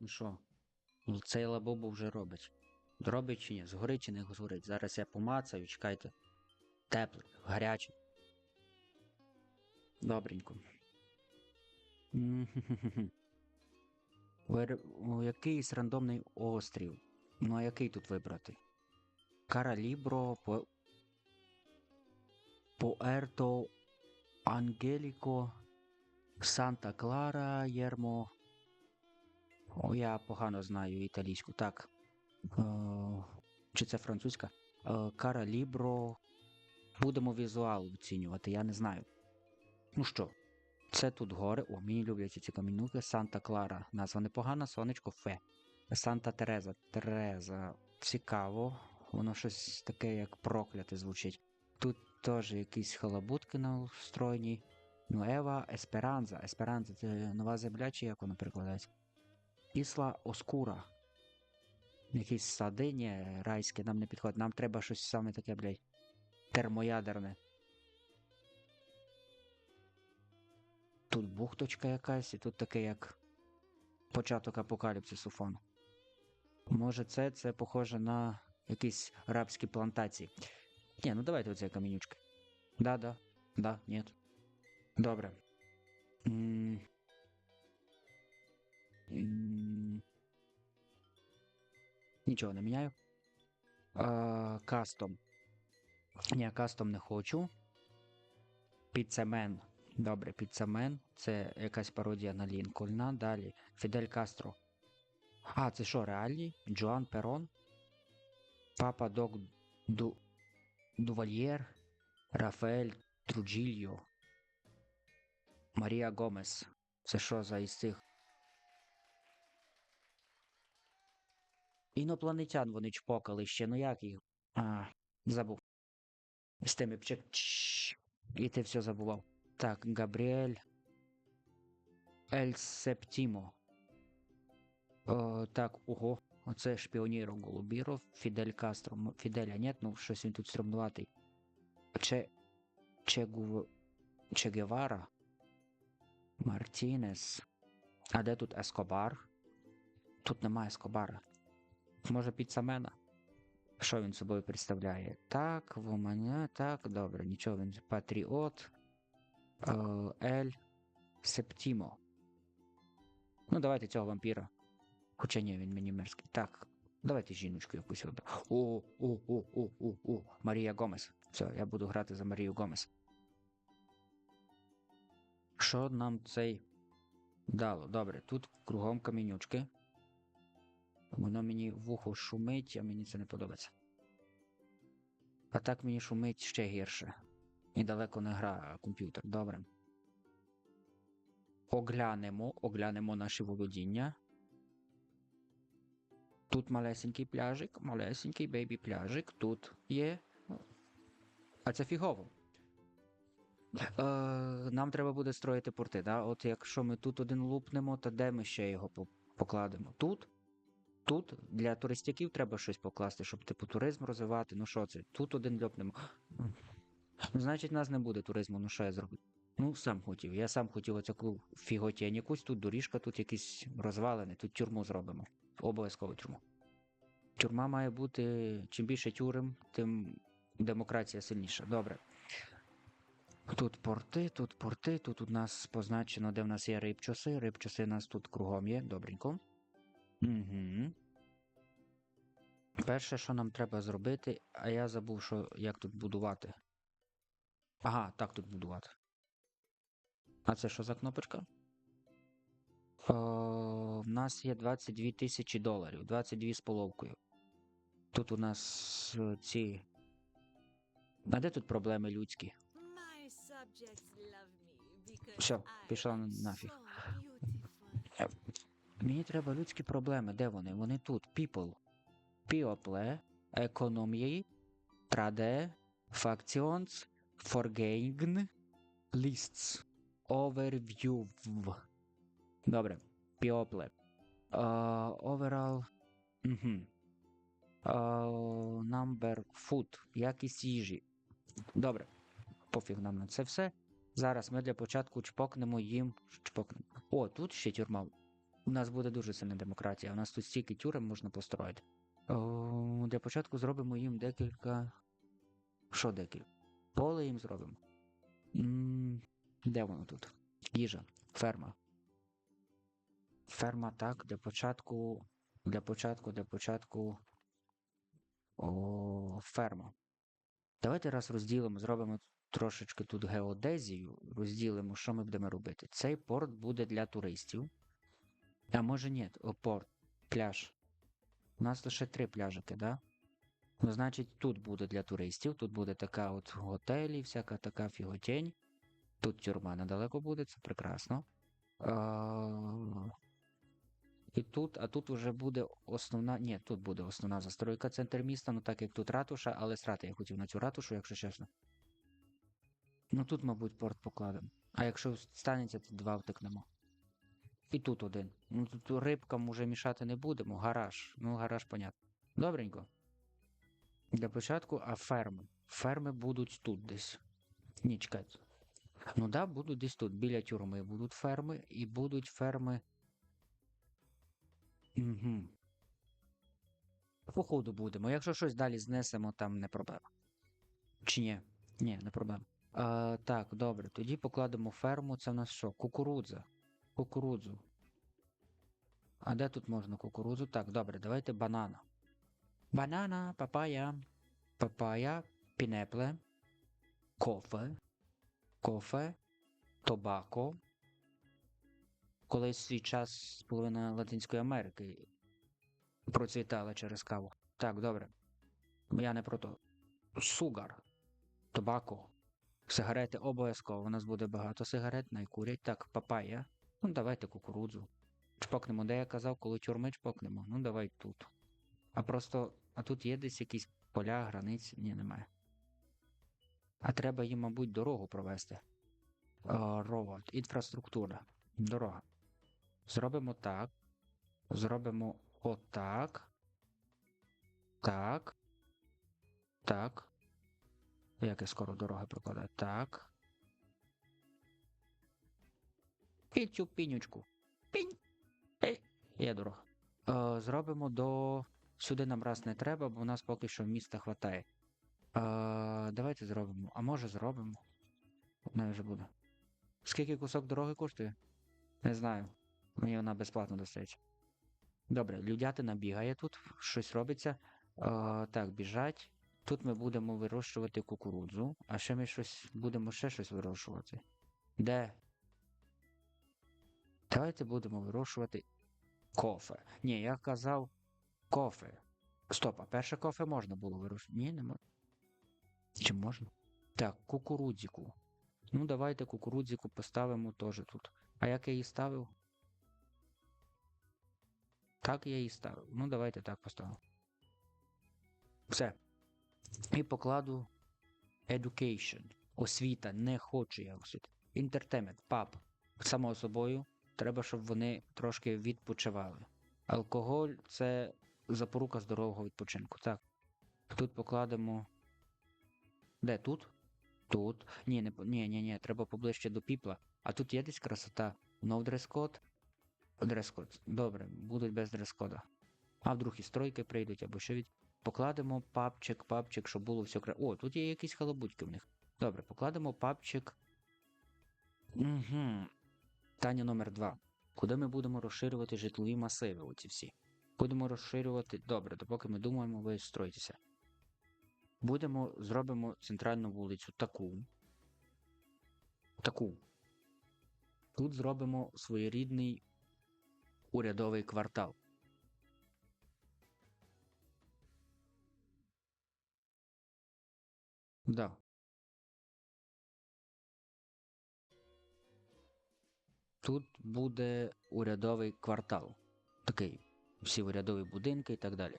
Ну що? Ну, Цей лабобу вже робить. Зробить чи ні? Згорить чи не згорить? Зараз я помацаю, чекайте. Теплий, гарячий. Добренько. Якийсь рандомний острів. Ну а який тут вибрати? Каралібро, по... Пуерто Ангеліко, Санта Клара, Єрмо. О, я погано знаю італійську. Так. Е, чи це французька? Е, Каралібро. Будемо візуал оцінювати, я не знаю. Ну що, це тут гори. О, мені любляться ці камінюки. Санта Клара. Назва непогана, сонечко Фе. Санта Тереза. Тереза. Цікаво. Воно щось таке, як прокляте звучить. Тут теж якісь халабутки настроєні. Ну, Ева Есперанза. Есперанза це нова земля, чи як вона перекладається? Ісла Оскура. Якісь сади, ні, райське, нам не підходить. Нам треба щось саме таке, блядь, термоядерне. Тут бухточка якась, і тут таке як початок апокаліпсису фон. Може, це, це похоже на якісь рабські плантації. Ні, ну давайте оце камінючки. Да, да, да, ні. Добре. М. М. Нічого не міняю. Кастом. Ні, кастом не хочу. Піцемен. Добре, піцемен. Це якась пародія на Лінкольна. Далі. Фідель Кастро. А, це що, реальні? Джоан Перон? Папа Док Ду... Дувальєр? Рафаель Труджільо. Марія Гомес. Це що за із цих? Інопланетян вони чпокали ще, ну як їх? А, забув. З тими пчек. І ти все забував. Так, Габріель. Ель Септімо. О, так, ого. Оце шпіоніро Голубіров, Фідель Кастро. Фіделя нет, ну щось він тут стрімнуватий. Че... Че Гу... Че Гевара. Мартінес. А де тут Ескобар? Тут немає Ескобара. Може Піцамена? Що він собою представляє? Так, Воманя, так, добре, нічого він. Патріот. е, Ель Септімо. Ну, давайте цього вампіра. Хоча ні, він мені мерзкий. Так, давайте жіночку якусь оберемо. О, о, о, о, о, о, Марія Гомес. Все, я буду грати за Марію Гомес. Що нам цей дало? Добре, тут кругом камінючки. Воно мені в ухо шумить, а мені це не подобається. А так мені шумить ще гірше. І далеко не гра, а комп'ютер. Добре. Оглянемо, оглянемо наші володіння. Тут малесенький пляжик, малесенький бейбі пляжик. Тут є. А це фігово. Е, нам треба буде строїти порти, да? От якщо ми тут один лупнемо, то де ми ще його покладемо? Тут? Тут для туристяків треба щось покласти, щоб типу туризм розвивати. Ну що це? Тут один льопнемо. Ну, Значить, нас не буде туризму, ну що я зроблю? Ну, сам хотів. Я сам хотів оцяку фіготєнь якусь, тут доріжка, тут якісь розвалини, тут тюрму зробимо. Обов'язково тюрму. Тюрма має бути чим більше тюрем, тим демократія сильніша. Добре. Тут порти, тут порти, тут у нас позначено, де в нас є рибчоси. Рибчоси у нас тут кругом є, добренько. Угу. Перше, що нам треба зробити, а я забув, що як тут будувати. Ага, так тут будувати. А це що за кнопочка? О, в нас є 22 тисячі доларів, 22 з половкою. Тут у нас е, ці. А де тут проблеми людські? Все, пішла нафіг. Мені треба людські проблеми. Де вони? Вони тут. People. People. Економії. Traде. Factions. Forgegen. Lists. Overview. Добре. People. Uh, overall. Uh, number food. Якість їжі. Добре. Пофіг нам на це все. Зараз ми для початку чпокнемо їм. Чпокнемо. О, тут ще тюрма. У нас буде дуже сильна демократія. У нас тут стільки тюрем можна построїти. О, для початку зробимо їм декілька. Що декілька? Поле їм зробимо. м де воно тут? Їжа, ферма. Ферма так, для початку. Для початку, для початку. О, ферма. Давайте раз розділимо, зробимо трошечки тут геодезію, розділимо, що ми будемо робити. Цей порт буде для туристів. А може ні, порт, пляж. У нас лише три пляжики, да? Ну, значить, тут буде для туристів, тут буде така от готелі, всяка така фіготень. Тут тюрма недалеко буде, це прекрасно. А... І тут, а тут уже буде основна. Ні, тут буде основна застройка центр міста, ну так як тут ратуша, але срати я хотів на цю ратушу, якщо чесно. Ну тут, мабуть, порт покладемо. А якщо станеться, то два втикнемо. І тут один. Ну тут рибкам уже мішати не будемо. Гараж. Ну, гараж, понятно. Добренько. Для початку, а ферми. Ферми будуть тут десь. Ні, чекайте. Ну да, будуть десь тут. Біля тюрми будуть ферми, і будуть ферми. Угу. Походу будемо. Якщо щось далі знесемо, там не проблема. Чи ні? Ні, не проблема. А, так, добре. Тоді покладемо ферму. Це в нас що? Кукурудза. Кукурудзу. А де тут можна кукурудзу? Так, добре, давайте банана. Банана, папая. Папая, пінепле, кофе, кофе, тобако. Колись свій час половина Латинської Америки процвітала через каву. Так, добре. Я не про то. Сугар, тобако, сигарети обов'язково. У нас буде багато сигарет, найкурять. Так, папая. Ну, давайте кукурудзу. Чпокнемо, де я казав, коли тюрми чпокнемо. Ну, давай тут. А просто. А тут є десь якісь поля, границі? Ні, немає. А треба їм, мабуть, дорогу провести. Ровод, інфраструктура. Дорога. Зробимо так. Зробимо отак. Так. Так. Як я скоро дороги прокладаю? Так. І цю пінючку. Пінь. Ей. Є дорога. Е, зробимо до. Сюди нам раз не треба, бо у нас поки що міста хватає. Е, давайте зробимо. А може зробимо. Не вже буде. Скільки кусок дороги коштує? Не знаю. Мені вона безплатно достається. Добре, людятина бігає тут, щось робиться. Е, так, біжать. Тут ми будемо вирощувати кукурудзу, а ще ми щось будемо ще щось вирощувати. Де? Давайте будемо вирощувати кофе. Ні, я казав кофе. Стоп, а перше кофе можна було вирощувати? Ні, не можна. Чи можна? Так, кукурудзіку. Ну, давайте кукурудзіку поставимо теж тут. А як я її ставив? Так я її ставив. Ну, давайте так поставимо. Все. І покладу education. Освіта. Не хочу я освіти. Entertainment. Паб. Само собою. Треба, щоб вони трошки відпочивали. Алкоголь це запорука здорового відпочинку. Так. Тут покладемо. Де тут? Тут. Ні, не, ні, ні, ні, треба поближче до піпла. А тут є десь красота. No дрес-код? Дрес-код. Добре, будуть без дрес-кода. А вдруг і стройки прийдуть або що від. Покладемо папчик, папчик, щоб було все кра. О, тут є якісь халабудьки в них. Добре, покладемо папчик. Угу. Питання номер два. Куди ми будемо розширювати житлові масиви, оці всі? Будемо розширювати. Добре, допоки ми думаємо, ви стройтеся. Будемо, зробимо центральну вулицю таку. Таку. Тут зробимо своєрідний урядовий квартал. Да. Тут буде урядовий квартал. Такий. Всі урядові будинки і так далі.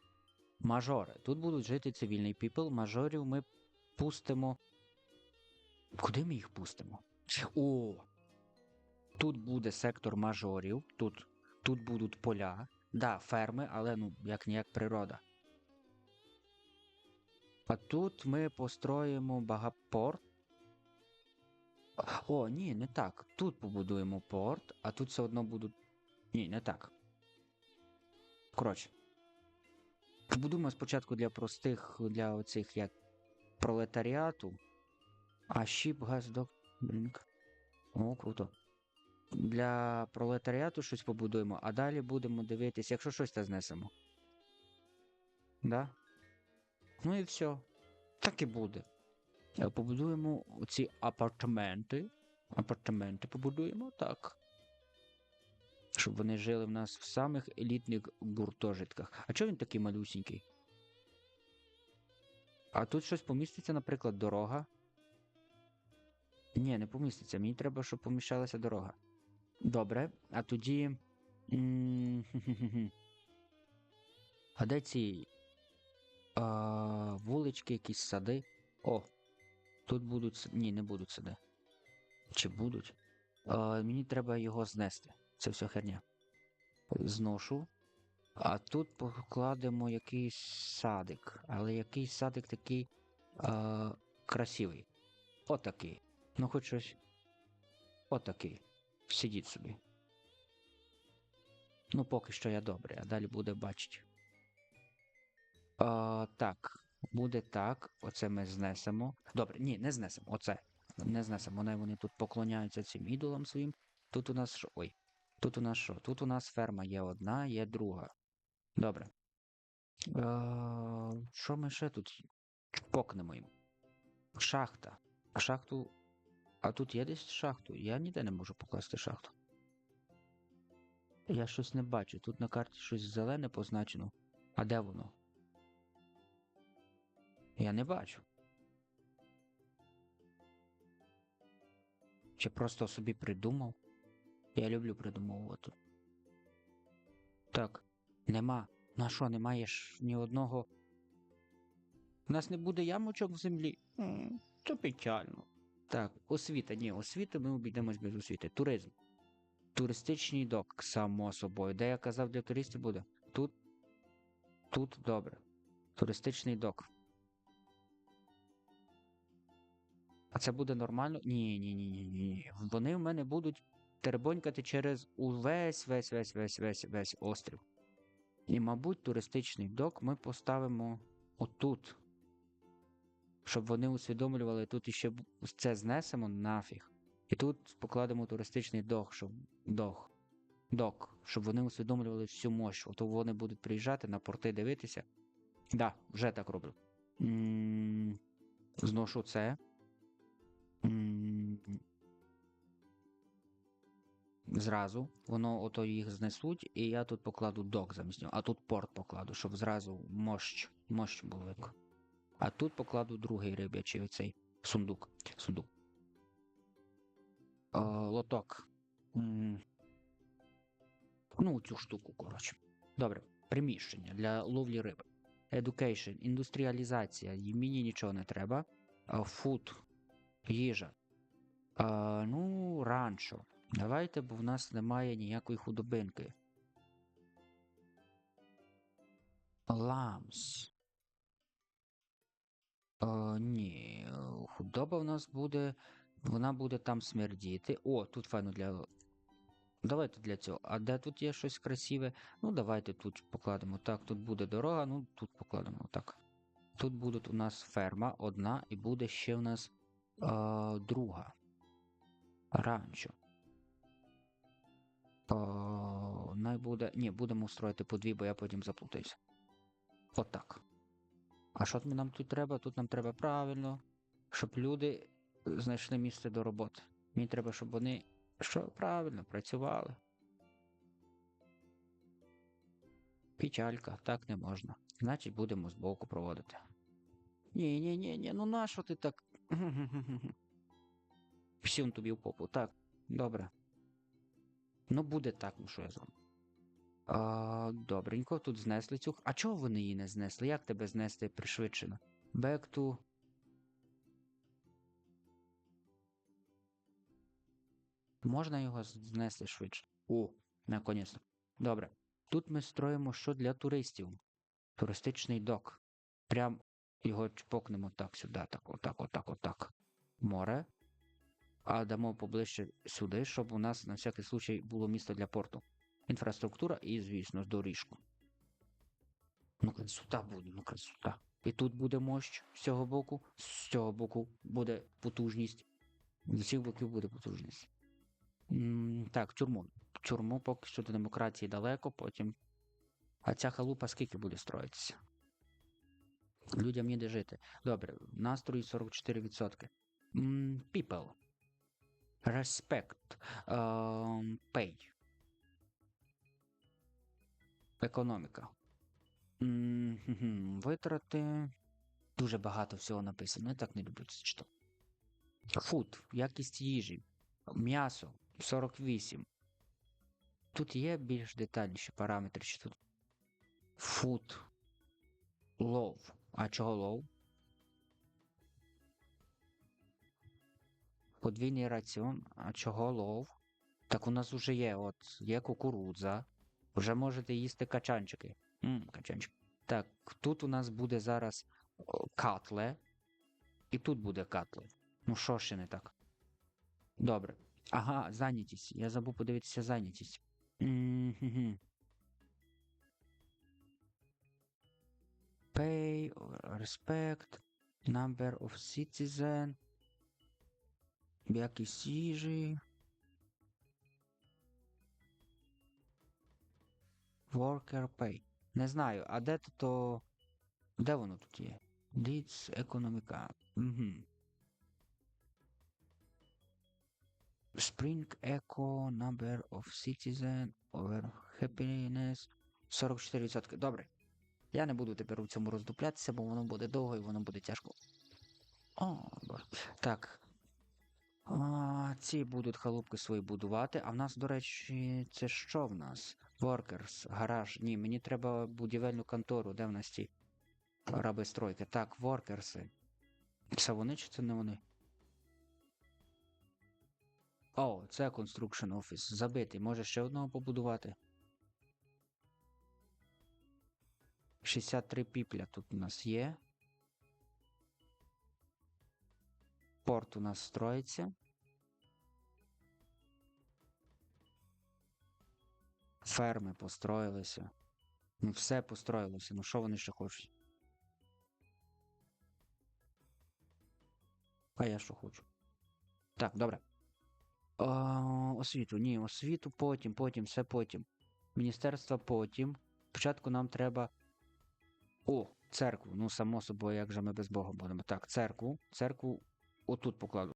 Мажори. Тут будуть жити цивільний піпл. Мажорів ми пустимо. Куди ми їх пустимо? О! Тут буде сектор мажорів. Тут, тут будуть поля. Да, ферми, але ну, як ніяк природа. А тут ми построїмо багапорт. О, ні, не так. Тут побудуємо порт, а тут все одно будуть. Ні, не так. Коротше. Побудуємо спочатку для простих, для оцих як пролетаріату. А щіп, газ, док. Блінк. О, круто. Для пролетаріату щось побудуємо, а далі будемо дивитись, якщо щось та знесемо. Да? Ну і все. Так і буде. Е, Побудуємо ці апартаменти. Апартаменти побудуємо так. Щоб вони жили в нас в самих елітних гуртожитках. А чого він такий малюсінький? А тут щось поміститься, наприклад, дорога. Ні, не поміститься. Мені треба, щоб поміщалася дорога. Добре, а тоді. А де ці а, вулички, якісь сади? О, тут будуть. Ні, не будуть сади. Чи будуть? А, мені треба його знести. Це все херня. Зношу. А тут покладемо якийсь садик. Але якийсь садик такий а, красивий. Отакий. Ну, хоч щось. Отакий. Сидіть собі. Ну, поки що я добрий, а далі буде бачити. А, так, буде так. Оце ми знесемо. Добре, ні, не знесемо. Оце. Не знесемо. Вони, вони тут поклоняються цим ідолам своїм. Тут у нас що? Ой. Тут у нас що? Тут у нас ферма є одна, є друга. Добре. Е, що ми ще тут чпокнемо їм? Шахта. Шахту. А тут є десь шахту? Я ніде не можу покласти шахту. Я щось не бачу. Тут на карті щось зелене позначено. А де воно? Я не бачу. Чи просто собі придумав? Я люблю придумовувати. Так, нема. На що, немає ж ні одного. У нас не буде ямочок в землі. Це печально. Так, освіта. Ні, освіта ми обійдемось без освіти. Туризм. Туристичний док, само собою. Де я казав, для туристів буде? Тут. Тут добре. Туристичний док. Це буде нормально? Ні, ні, ні, ні, ні. Вони в мене будуть теребонькати через увесь весь весь весь весь весь острів. І, мабуть, туристичний док ми поставимо отут. Щоб вони усвідомлювали, тут іще це знесемо нафіг. І тут покладемо туристичний док, щоб док. Док, щоб вони усвідомлювали всю мощь. Ото вони будуть приїжджати на порти дивитися. Да, вже так роблю. М, Зношу це. Зразу воно ото їх знесуть, і я тут покладу док замість нього, а тут порт покладу, щоб зразу мощ, мощ було. А тут покладу другий риб'ячий оцей сундук. Сундук. О, лоток. М. Ну, цю штуку, коротше. Добре. Приміщення для ловлі риби. Education, індустріалізація. Мені нічого не треба. Фуд. Їжа. А, ну, ранчо. Давайте, бо в нас немає ніякої худобинки. Ламс. О, ні, е, худоба в нас буде. Вона буде там смердіти. О, тут файно для. Давайте для цього. А де тут є щось красиве? Ну, давайте тут покладемо. Так, тут буде дорога, ну тут покладемо так. Тут буде у нас ферма одна, і буде ще у нас е, друга. Ранчо. О, буде. Ні, будемо строїти по дві, бо я потім заплутаюся. Отак. А що нам тут треба? Тут нам треба правильно, щоб люди знайшли місце до роботи. Мені треба, щоб вони що правильно працювали. Печалька, так не можна. Значить, будемо збоку проводити. Ні, ні, ні, ні, ну нащо ти так. Всім тобі в попу. Так, добре. Ну, буде так, ну що я зроблю. А, добренько, тут знесли цю. А чого вони її не знесли? Як тебе знести пришвидшено? Back to... Можна його знести швидше? О, наконець. Добре. Тут ми строїмо що для туристів. Туристичний док. Прям його чпокнемо так сюди, так, отак, отак, отак. Море. А дамо поближче сюди, щоб у нас на всякий случай було місто для порту. Інфраструктура і, звісно, доріжку. Ну, красота буде, ну красота. І тут буде мощ з цього боку, з цього боку буде потужність. З усіх боків буде потужність. Так, тюрму. Тюрму поки що до демократії далеко, потім. А ця халупа скільки буде строїтися? Людям ніде жити. Добре, настрої 44%. М, People. Respect. Ем, Pay. Економіка. Витрати. Дуже багато всього написано. Я так не люблю це читати. Фуд, якість їжі, м'ясо 48. Тут є більш детальніші параметри, що тут. Фуд. Лов. А чого лов? Подвійний раціон. А чого лов? Так у нас уже є, от, є кукурудза. Вже можете їсти качанчики. Мм, качанчик. Так, тут у нас буде зараз катле. І тут буде катле. Ну що ще не так? Добре. Ага, зайнятість. Я забув подивитися зайнятість. М-хм-хм. Pay, respect, number of citizen. Якість їжі. Worker pay. Не знаю, а де то, то. Де воно тут є? Leads економіка. Угу. Spring Echo, number of citizen, over happiness. 44%. Добре. Я не буду тепер у цьому роздуплятися, бо воно буде довго і воно буде тяжко. О, боже. Так. Ці будуть халупки свої будувати. А в нас, до речі, це що в нас? Workers, гараж. Ні, мені треба будівельну контору. Де в нас ті раби стройки? Так, воркерси. Це вони чи це не вони? О, це Construction Office. Забитий. Може ще одного побудувати? 63 піпля тут у нас є. Порт у нас строїться. Ферми построїлися. Ну, все построїлося. Ну що вони ще хочуть? А я що хочу? Так, добре. А, освіту, ні, освіту потім, потім, все потім. Міністерство потім. Спочатку нам треба. О, церкву. Ну, само собою, як же ми без Бога будемо. Так, церкву. Церкву отут покладу.